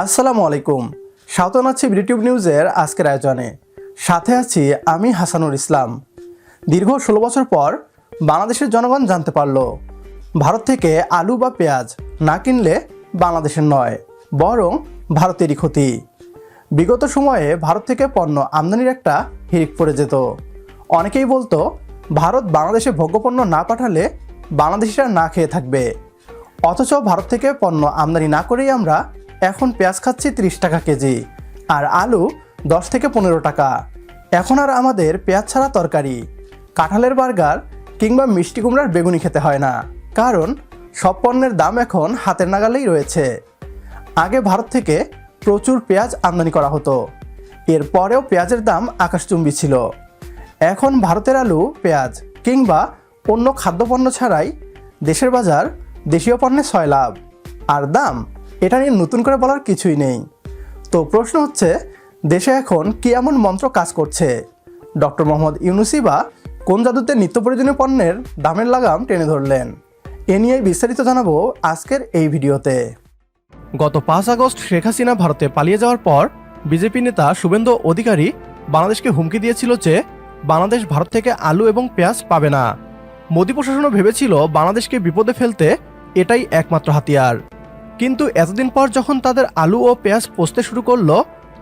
আসসালামু আলাইকুম। স্বাগত আছি ইউটিউব নিউজের আজকের আয়োজনে। সাথে আছি আমি হাসানুর ইসলাম। দীর্ঘ ষোলো বছর পর বাংলাদেশের জনগণ জানতে পারল, ভারত থেকে আলু বা পেঁয়াজ না কিনলে বাংলাদেশের নয়, বরং ভারতেরই ক্ষতি। বিগত সময়ে ভারত থেকে পণ্য আমদানির একটা হিরিক পড়ে যেত। অনেকেই বলতো, ভারত বাংলাদেশে ভোগ্যপণ্য না পাঠালে বাংলাদেশিরা না খেয়ে থাকবে। অথচ ভারত থেকে পণ্য আমদানি না করেই আমরা এখন পেঁয়াজ খাচ্ছি তিরিশ টাকা কেজি আর আলু দশ থেকে পনেরো টাকা। এখন আর আমাদের পেঁয়াজ ছাড়া তরকারি, কাঁঠালের বার্গার কিংবা মিষ্টি কুমড়ার বেগুনি খেতে হয় না। কারণ সব পণ্যের দাম এখন হাতের নাগালেই রয়েছে। আগে ভারত থেকে প্রচুর পেঁয়াজ আমদানি করা হতো। এরপরেও পেঁয়াজের দাম আকাশচুম্বী ছিল। এখন ভারতের আলু, পেঁয়াজ কিংবা অন্য খাদ্যপণ্য ছাড়াই দেশের বাজার দেশীয় পণ্যে ছয় লাভ আর দাম এটা নিয়ে নতুন করে বলার কিছুই নেই। তো প্রশ্ন হচ্ছে, দেশে এখন কি এমন মন্ত্র কাজ করছে? ডক্টর মোহাম্মদ ইউনুসি বা কোন জাদুতে নিত্য প্রয়োজনীয় পণ্যের দামের লাগাম টেনে ধরলেন? এ নিয়ে বিস্তারিত জানাব আজকের এই ভিডিওতে। গত পাঁচ আগস্ট শেখ হাসিনা ভারতে পালিয়ে যাওয়ার পর বিজেপি নেতা শুভেন্দু অধিকারী বাংলাদেশকে হুমকি দিয়েছিল যে বাংলাদেশ ভারত থেকে আলু এবং পেঁয়াজ পাবে না। মোদী প্রশাসনও ভেবেছিল বাংলাদেশকে বিপদে ফেলতে এটাই একমাত্র হাতিয়ার। কিন্তু এতদিন পর যখন তাদের আলু ও পেঁয়াজ পচতে শুরু করল,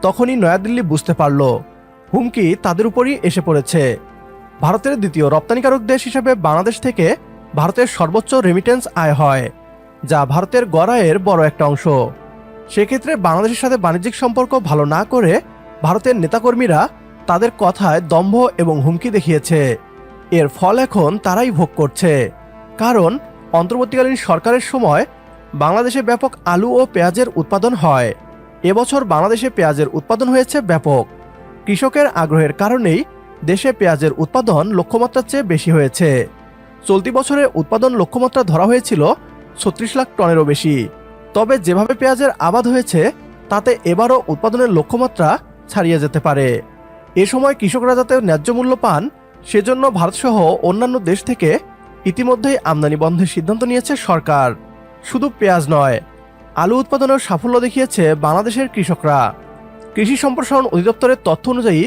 তখনই নয়াদিল্লি বুঝতে পারল। হুমকি তাদের উপরই এসে পড়েছে। ভারতের দ্বিতীয় রপ্তানিকারক দেশ হিসেবে বাংলাদেশ থেকে ভারতের সর্বোচ্চ রেমিটেন্স আয় হয়, যা ভারতের গড়ায়ের বড় একটা অংশ। সেক্ষেত্রে বাংলাদেশের সাথে বাণিজ্যিক সম্পর্ক ভালো না করে ভারতের নেতাকর্মীরা তাদের কথায় দম্ভ এবং হুমকি দেখিয়েছে। এর ফল এখন তারাই ভোগ করছে। কারণ অন্তর্বর্তীকালীন সরকারের সময় বাংলাদেশে ব্যাপক আলু ও পেঁয়াজের উৎপাদন হয়। এবছর বাংলাদেশে পেঁয়াজের উৎপাদন হয়েছে ব্যাপক। কৃষকের আগ্রহের কারণেই দেশে পেঁয়াজের উৎপাদন লক্ষ্যমাত্রার চেয়ে বেশি হয়েছে। চলতি বছরে উৎপাদন লক্ষ্যমাত্রা ধরা হয়েছিল ছত্রিশ লাখ টনেরও বেশি। তবে যেভাবে পেঁয়াজের আবাদ হয়েছে, তাতে এবারও উৎপাদনের লক্ষ্যমাত্রা ছাড়িয়ে যেতে পারে। এ সময় কৃষকরা যাতে ন্যায্য মূল্য পান, সেজন্য ভারতসহ অন্যান্য দেশ থেকে ইতিমধ্যেই আমদানি বন্ধের সিদ্ধান্ত নিয়েছে সরকার। শুধু পেঁয়াজ নয়, আলু উৎপাদনের সাফল্য দেখিয়েছে বাংলাদেশের কৃষকরা। কৃষি সম্প্রসারণ অধিদপ্তরের তথ্য অনুযায়ী,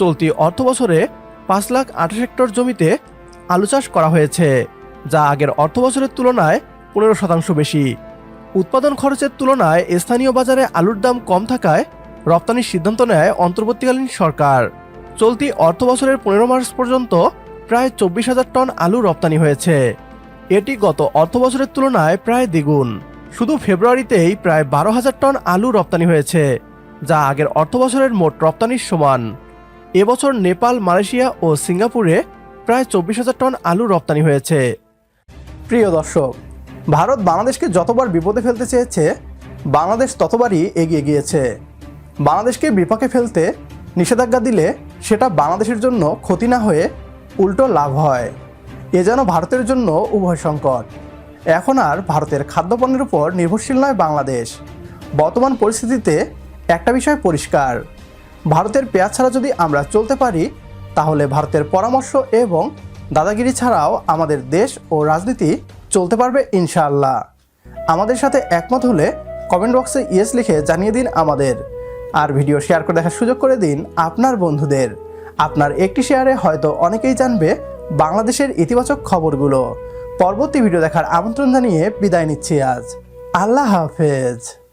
চলতি অর্থ বছরে পাঁচ লাখ আঠাশ হেক্টর জমিতে আলু চাষ করা হয়েছে, যা আগের অর্থ বছরের তুলনায় পনেরো শতাংশ বেশি। উৎপাদন খরচের তুলনায় স্থানীয় বাজারে আলুর দাম কম থাকায় রপ্তানির সিদ্ধান্ত নেয় অন্তর্বর্তীকালীন সরকার। চলতি অর্থ বছরের পনেরো মার্চ পর্যন্ত প্রায় চব্বিশ হাজার টন আলু রপ্তানি হয়েছে। এটি গত অর্থ বছরের তুলনায় প্রায় দ্বিগুণ। শুধু ফেব্রুয়ারিতেই প্রায় বারো হাজার টন আলু রপ্তানি হয়েছে, যা আগের অর্থ বছরের মোট রপ্তানির সমান। এবছর নেপাল, মালয়েশিয়া ও সিঙ্গাপুরে প্রায় চব্বিশ হাজার টন আলু রপ্তানি হয়েছে। প্রিয় দর্শক, ভারত বাংলাদেশকে যতবার বিপদে ফেলতে চেয়েছে, বাংলাদেশ ততবারই এগিয়ে গিয়েছে। বাংলাদেশকে বিপাকে ফেলতে নিষেধাজ্ঞা দিলে সেটা বাংলাদেশের জন্য ক্ষতি না হয়ে উল্টো লাভ হয়। এ যেন ভারতের জন্য উভয় সংকট। এখন আর ভারতের খাদ্যপণ্যের উপর নির্ভরশীল নয় বাংলাদেশ। বর্তমান পরিস্থিতিতে একটা বিষয় পরিষ্কার। ভারতের পেঁয়াজ ছাড়া যদি আমরা চলতে পারি, তাহলে ভারতের পরামর্শ এবং দাদাগিরি ছাড়াও আমাদের দেশ ও রাজনীতি চলতে পারবে ইনশাআল্লাহ। আমাদের সাথে একমত হলে কমেন্ট বক্সে ইয়েস লিখে জানিয়ে দিন আমাদের। আর ভিডিও শেয়ার করে দেখার সুযোগ করে দিন আপনার বন্ধুদের। আপনার একটি শেয়ারে হয়তো অনেকেই জানবে বাংলাদেশের ইতিবাচক খবরগুলো। পরবর্তী ভিডিও দেখার আমন্ত্রণ জানিয়ে বিদায় নিচ্ছি আজ। আল্লাহ হাফেজ।